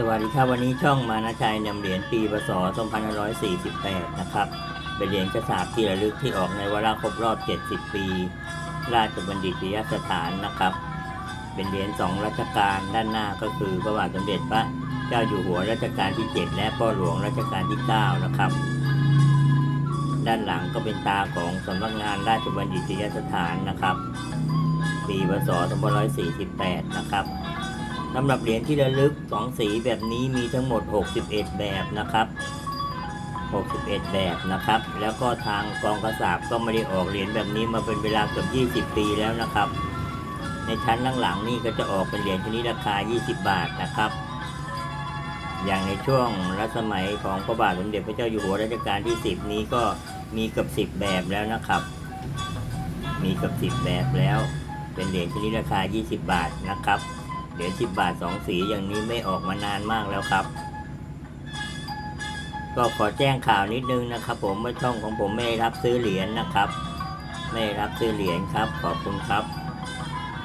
สวัสดีครับวันนี้ช่องมานาชัยนำเหรียญปีพศ2548 นะครับเป็นเหรียญกระสาบที่ระลึกที่ออกในวาระครบรอบ 70 ปี ราชบัณฑิตยสถานนะครับ เป็นเหรียญสองรัชกาลด้านหน้าก็คือพระบาทสมเด็จพระเจ้าอยู่หัวรัชกาลที่ 7 และพ่อหลวงรัชกาลที่ 9 นะครับ ด้านหลังก็เป็นตาของสำนักงานราชบัณฑิตยสถานนะครับ ปีพศ2548 นะครับ สำหรับเหรียญที่ระลึกสองสีแบบนี้มีทั้งหมด 61 แบบนะครับ 61 แบบนะครับ แล้วก็ทางกองกระสาบก็ไม่ได้ออกเหรียญแบบนี้มาเป็นเวลาเกือบ20 ปีแล้วนะครับ ในชั้นหลังๆนี่ก็จะออกเป็นเหรียญชนิดราคา 20 บาทนะครับ อย่างในช่วงรัชสมัยของพระบาทสมเด็จพระเจ้าอยู่หัวรัชกาลที่ 10 นี้ก็มีเกือบ10 แบบแล้วนะครับ มีเกือบ10 แบบแล้ว เป็นเหรียญชนิดราคา 20 บาทนะครับ เหรียญ10บาท2สีอย่างนี้ไม่ออกมานานมากแล้วครับ ก็ขอแจ้งข่าวนิดนึงนะครับ ผมว่าช่องของผมไม่รับซื้อเหรียญนะครับ ไม่รับซื้อเหรียญครับ ขอบคุณครับ